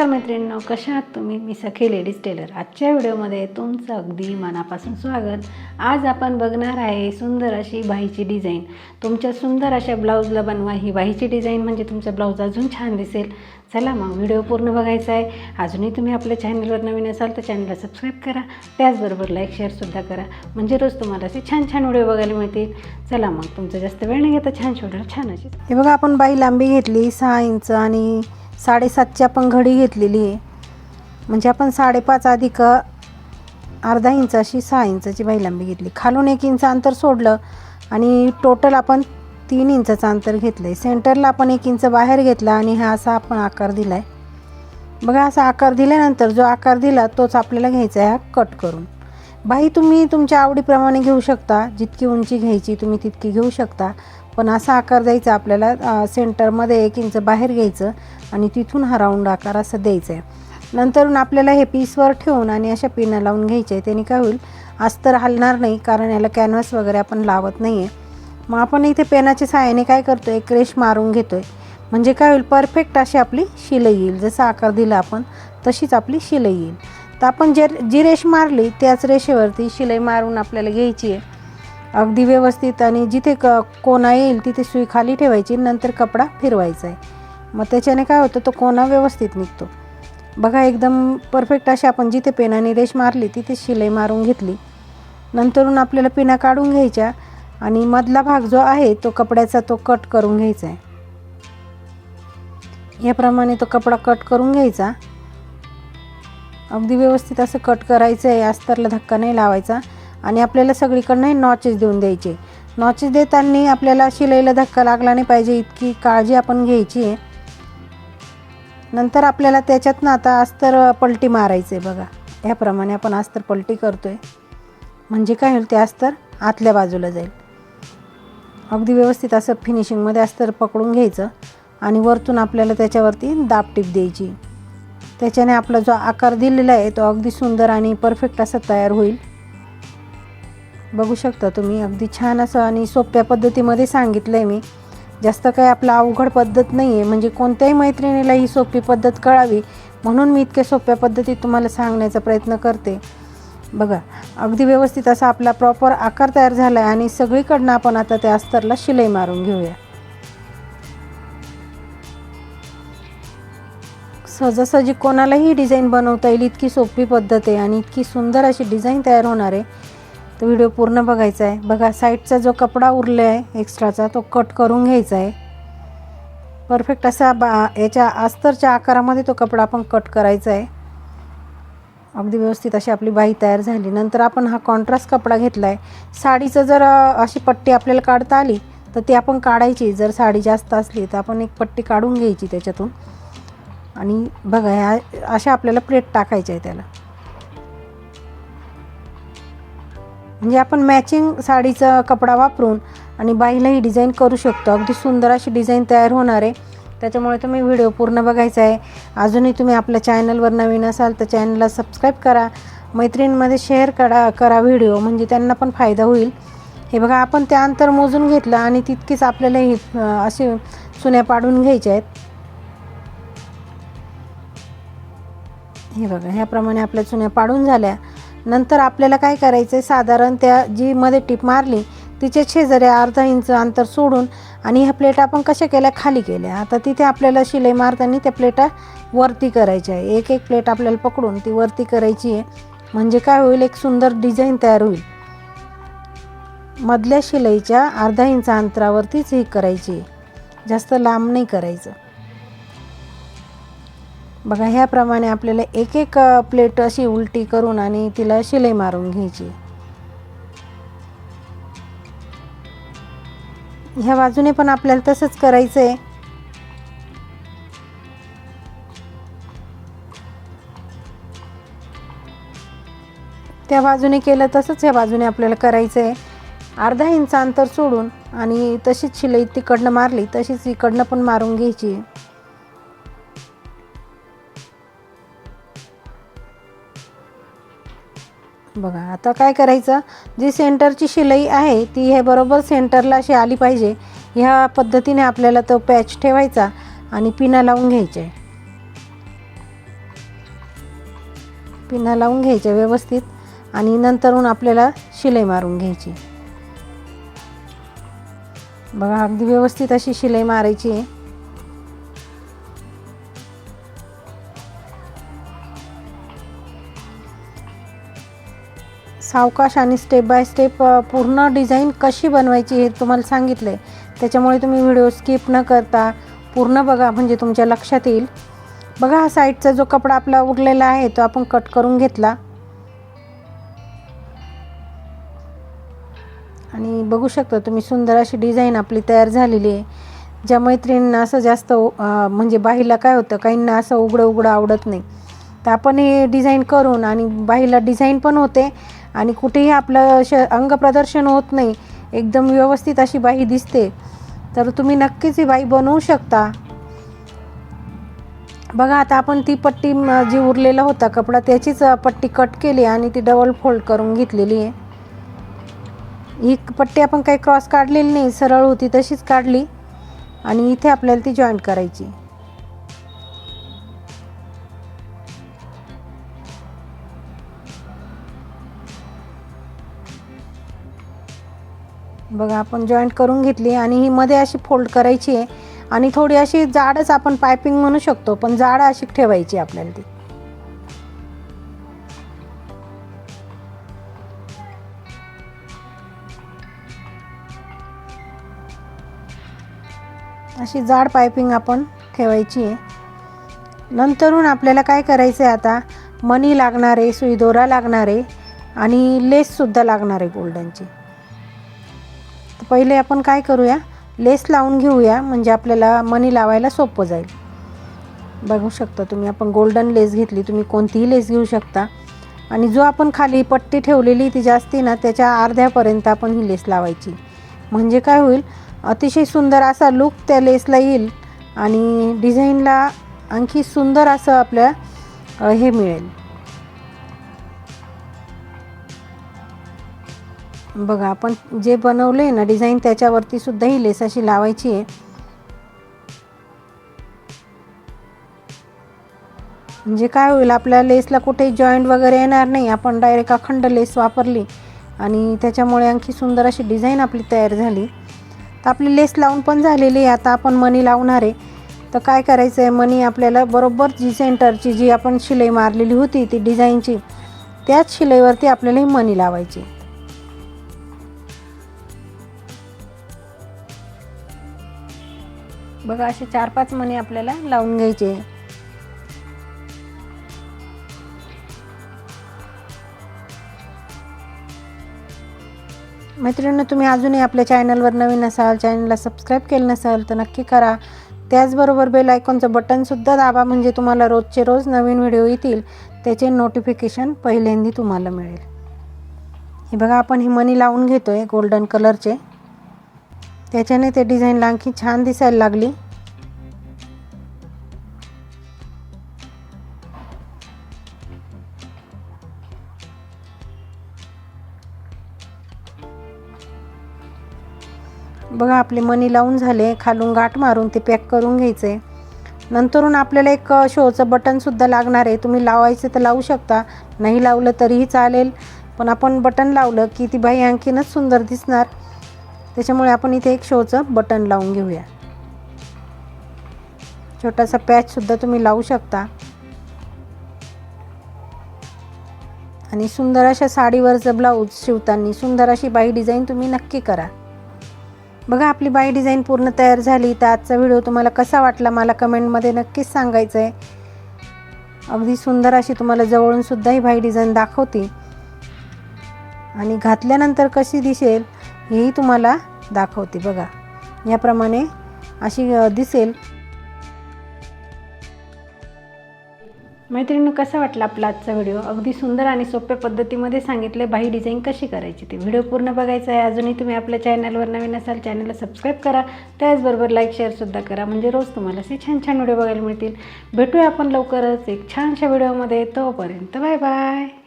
नमस्कार मैत्रिणींनो कशा आहात तुम्ही? मी सखी लेडीज टेलर. आजच्या व्हिडिओमध्ये तुमचं अगदी मनापासून स्वागत. आज आपण बघणार आहे सुंदर अशी बाहीची डिझाईन. तुमच्या सुंदर अशा ब्लाऊजला बनवा. ही बाहीची डिझाईन म्हणजे तुमचा ब्लाऊज अजून छान दिसेल. चला मग व्हिडिओ पूर्ण बघायचा आहे. अजूनही तुम्ही आपल्या चॅनलवर नवीन असाल तर चॅनलला सबस्क्राईब करा. त्याचबरोबर लाईक शेअरसुद्धा करा. म्हणजे रोज तुम्हाला असे छान छान व्हिडिओ बघायला मिळतील. चला मग तुमचं जास्त वेळ नाही घेता छान व्हिडिओ छान असे हे बघा आपण बाई लांबी घेतली सहा इंच आणि साडेसातची आपण घडी घेतलेली आहे. म्हणजे आपण साडेपाच अधिक अर्धा इंच अशी सहा इंचाची बाई लांबी घेतली. खालून एक इंच अंतर सोडलं आणि टोटल आपण तीन इंचाचं अंतर घेतलं आहे सेंटरला आपण एक इंच बाहेर घेतला आणि हा असा आपण आकार दिला आहे बघा असा आकार दिल्यानंतर जो आकार दिला तोच आपल्याला घ्यायचा आहे हा कट करून. बाई तुम्ही तुमच्या आवडीप्रमाणे घेऊ शकता. जितकी उंची घ्यायची तुम्ही तितकी घेऊ शकता. पण असा आकार द्यायचा आपल्याला सेंटरमध्ये एक इंच बाहेर घ्यायचं आणि तिथून हा राऊंड आकार असं द्यायचं आहे. नंतरून आपल्याला हे पीसवर ठेवून आणि अशा पिनं लावून घ्यायचे आहे त्याने काय होईल अस्तर हलणार नाही कारण याला कॅनव्हास वगैरे आपण लावत नाही आहे मग आपण इथे पेनाच्या सहाय्याने काय करतो एक रेश मारून घेतो आहे म्हणजे काय होईल परफेक्ट अशी आपली शिलाई येईल. जसा आकार दिला आपण तशीच आपली शिलाई येईल. तर आपण जे जी रेश मारली त्याच रेषेवरती शिलाई मारून आपल्याला घ्यायची आहे. अगदी व्यवस्थित आणि जिथे क कोना येईल तिथे सुई खाली ठेवायची नंतर कपडा फिरवायचा आहे. मग त्याच्याने काय होतं तो कोना व्यवस्थित निघतो. बघा एकदम परफेक्ट अशी आपण जिथे पेनाने रेश मारली तिथे शिलाई मारून घेतली. नंतरून आपल्याला पिना काढून घ्यायच्या आणि मधला भाग जो आहे तो कपड्याचा तो कट करून घ्यायचा आहे. याप्रमाणे तो कपडा कट करून घ्यायचा. अगदी व्यवस्थित असं कट करायचं आहे अस्तरला धक्का नाही लावायचा. आणि आपल्याला सगळीकडनं नॉचेस देऊन द्यायचे. नॉचेस देताना आपल्याला शिलाईला धक्का लागला नाही पाहिजे इतकी काळजी आपण घ्यायची आहे. नंतर आपल्याला त्याच्यातनं आता अस्तर पलटी मारायचं आहे बघा. ह्याप्रमाणे आपण अस्तर पलटी करतो आहे म्हणजे काय होईल ते अस्तर आतल्या बाजूला जाईल. अगदी व्यवस्थित असं फिनिशिंगमध्ये अस्तर पकडून घ्यायचं आणि वरतून आपल्याला त्याच्यावरती दाबटीप द्यायची. त्याच्याने आपला जो आकार दिलेला आहे तो अगदी सुंदर आणि परफेक्ट असा तयार होईल. बघू शकता तुम्ही अगदी छान असं आणि सोप्या पद्धतीमध्ये सांगितलं आहे मी. जास्त काही आपला अवघड पद्धत नाही आहे म्हणजे कोणत्याही मैत्रिणीला ही सोपी पद्धत कळावी म्हणून मी इतक्या सोप्या पद्धतीत तुम्हाला सांगण्याचा प्रयत्न करते. बघा अगदी व्यवस्थित असा आपला प्रॉपर आकार तयार झाला आहे आणि सगळीकडनं आपण आता त्या अस्तरला शिलाई मारून घेऊया. सहजासहजी कोणालाही डिझाईन बनवता येईल इतकी सोपी पद्धत आहे आणि इतकी सुंदर अशी डिझाईन तयार होणार आहे. तो व्हिडिओ पूर्ण बघायचा आहे. बघा साईडचा जो कपडा उरला आहे एक्स्ट्राचा तो कट करून घ्यायचा आहे. परफेक्ट असा बा याच्या अस्तरच्या आकारामध्ये तो कपडा आपण कट करायचा आहे. अगदी व्यवस्थित अशी आपली बाई तयार झाली. नंतर आपण हा कॉन्ट्रास्ट कपडा घेतला आहे साडीचं जर अशी पट्टी आपल्याला काढता आली तर ती आपण काढायची. जर साडी जास्त असली तर आपण एक पट्टी काढून घ्यायची त्याच्यातून. आणि बघा ह्या अशा आपल्याला प्लेट टाकायच्या आहे त्याला. म्हणजे आपण मॅचिंग साडीचा कपडा वापरून आणि बाईला ही डिझाईन करू शकतो. अगदी सुंदर अशी डिझाईन तयार होणार आहे. त्याच्यामुळे तुम्ही व्हिडिओ पूर्ण बघायचा आहे. अजूनही तुम्ही आपल्या चॅनलवर नवीन असाल तर चॅनलला सबस्क्राईब करा. मैत्रिणींमध्ये शेअर करा करा व्हिडिओ म्हणजे त्यांना पण फायदा होईल. हे बघा आपण ते अंतर मोजून घेतलं आणि तितकीच आपल्याला ही असे सुन्या पाडून घ्यायच्या आहेत. हे बघा ह्याप्रमाणे आपल्या चुन्या पाडून झाल्या. नंतर आपल्याला काय करायचं आहे साधारण त्या जी मध्ये टीप मारली तिच्या शेजारी अर्धा इंच अंतर सोडून आणि ह्या प्लेटा आपण कशा केल्या? खाली केल्या. आता तिथे आपल्याला शिलाई मारताना त्या प्लेटा वरती करायच्या आहे. एक एक प्लेट आपल्याला पकडून ती वरती करायची आहे. म्हणजे काय होईल? एक सुंदर डिझाईन तयार होईल. मधल्या शिलाईच्या अर्धा इंच अंतरावरतीच ही करायची आहे. जास्त लांब नाही करायचं. बघा ह्याप्रमाणे आपल्याला एक एक प्लेट अशी उलटी करून आणि तिला शिलाई मारून घ्यायची. ह्या बाजूने पण आपल्याला तसंच करायचं आहे त्या बाजूने केलं तसंच ह्या बाजूने आपल्याला करायचं आहे अर्धा इंच अंतर सोडून आणि तशीच शिलाई तिकडनं मारली तशीच इकडनं पण मारून घ्यायची. बघा आता काय करायचं? जी सेंटरची शिलाई आहे ती हे बरोबर सेंटरला अशी आली पाहिजे. ह्या पद्धतीने आपल्याला तो पॅच ठेवायचा आणि पिना लावून घ्यायचे. पिना लावून घ्यायच्या व्यवस्थित आणि नंतरून आपल्याला शिलाई मारून घ्यायची. बघा अगदी व्यवस्थित अशी शिलाई मारायची आहे. सावकाश आणि स्टेप बाय स्टेप पूर्ण डिझाईन कशी बनवायची हे तुम्हाला सांगितलं आहे त्याच्यामुळे तुम्ही व्हिडिओ स्किप न करता पूर्ण बघा म्हणजे तुमच्या लक्षात येईल. बघा हा साईडचा जो कपडा आपला उरलेला आहे तो आपण कट करून घेतला. आणि बघू शकता तुम्ही सुंदर अशी डिझाईन आपली तयार झालेली आहे. ज्या मैत्रिणींना असं जास्त म्हणजे बाहीला काय होतं काहींना असं उघडं उघडं आवडत नाही. तर आपण हे डिझाईन करून आणि बाईला डिझाईन पण होते आणि कुठेही आपलं श अंगप्रदर्शन होत नाही एकदम व्यवस्थित अशी बाई दिसते. तर तुम्ही नक्कीच ही बाई बनवू शकता. बघा आता आपण ती पट्टी जी उरलेला होता कपडा त्याचीच पट्टी कट केली आणि ती डबल फोल्ड करून घेतलेली आहे. ही पट्टी आपण काही क्रॉस काढलेली नाही सरळ होती तशीच काढली आणि इथे आपल्याला ती जॉईंट करायची. बघा आपण जॉईंट करून घेतली आणि ही मध्ये अशी फोल्ड करायची आहे. आणि थोडी अशी जाडच आपण पायपिंग म्हणू शकतो पण जाड अशी ठेवायची आपल्याला ती. अशी जाड पायपिंग आपण ठेवायची आहे. नंतरून आपल्याला काय करायचं आहे आता? मनी लागणार आहे सुईदोरा लागणार आहे आणि लेससुद्धा लागणार आहे गोल्डनची पहिले आपण काय करूया? लेस लावून घेऊया म्हणजे आपल्याला मनी लावायला सोपं जाईल. बघू शकता तुम्ही आपण गोल्डन लेस घेतली तुम्ही कोणतीही लेस घेऊ शकता. आणि जो आपण खाली पट्टी ठेवलेली ती जास्ती ना त्याच्या अर्ध्यापर्यंत आपण ही लेस लावायची. म्हणजे काय होईल अतिशय सुंदर असा लुक त्या लेसला येईल आणि डिझाईनला आणखी सुंदर असं आपल्या हे मिळेल. बघा आपण जे बनवले आहे ना डिझाईन त्याच्यावरती सुद्धा ही लेस अशी लावायची आहे. म्हणजे काय होईल आपल्या लेसला कुठेही जॉईंट वगैरे येणार नाही. आपण डायरेक्ट अखंड लेस वापरली आणि त्याच्यामुळे आणखी सुंदर अशी डिझाईन आपली तयार झाली. तर आपली लेस लावून पण झालेली आहे. आता आपण मनी लावणार आहे. तर काय करायचं आहे मनी आपल्याला बरोबर जी सेंटरची जी आपण शिलाई मारलेली होती ती डिझाईनची त्याच शिलाईवरती आपल्याला ही मनी लावायची. बघा असे चार पाच मणी आपल्याला लावून घ्यायचे. मैत्रिणींनो तुम्ही अजूनही आपल्या चॅनलवर नवीन असाल चॅनलला सबस्क्राईब केलं नसाल तर नक्की करा. त्याचबरोबर बेल आयकॉनचं बटनसुद्धा दाबा म्हणजे तुम्हाला रोजचे रोज नवीन व्हिडिओ येतील. त्याचे नोटिफिकेशन पहिल्यांदी तुम्हाला मिळेल. हे बघा आपण ही मनी लावून घेतो आहे गोल्डन कलरचे त्याच्याने ते डिझाईनला आणखी छान दिसायला लागली. बघा आपले मनी लावून झाले. खालून गाठ मारून ते पॅक करून घ्यायचे. नंतरून आपल्याला एक शोचं बटनसुद्धा लागणार आहे. तुम्ही लावायचं तर लावू शकता. नाही लावलं तरीही चालेल. पण आपण बटन लावलं की ती बाई आणखीनच सुंदर दिसणार. त्याच्यामुळे आपण इथे एक शोचं बटन लावून घेऊया. छोटासा पॅचसुद्धा तुम्ही लावू शकता. आणि सुंदर अशा साडीवरचं ब्लाऊज शिवताना सुंदर अशी बाई डिझाईन तुम्ही नक्की करा. बघा आपली बाई डिझाईन पूर्ण तयार झाली. तर आजचा व्हिडिओ तुम्हाला कसा वाटला मला कमेंटमध्ये नक्कीच सांगायचं आहे अगदी सुंदर अशी तुम्हाला जवळून सुद्धा ही बाई डिझाईन दाखवते. आणि घातल्यानंतर कशी दिसेल? हेही तुम्हाला दाखवते बघा. याप्रमाणे अशी दिसेल. मैत्रिणी कसा वाटला आपला आजचा व्हिडिओ? अगदी सुंदर आणि सोप्या पद्धतीमध्ये सांगितले बाही डिझाईन कशी करायची ती. व्हिडिओ पूर्ण बघायचा आहे. अजूनही तुम्ही आपल्या चॅनलवर नवीन असाल चॅनलला सबस्क्राईब करा. त्याचबरोबर लाईक शेअरसुद्धा करा. म्हणजे रोज तुम्हाला असे छान छान व्हिडिओ बघायला मिळतील. भेटूया आपण लवकरच एक छानशा व्हिडिओमध्ये. तोपर्यंत बाय बाय.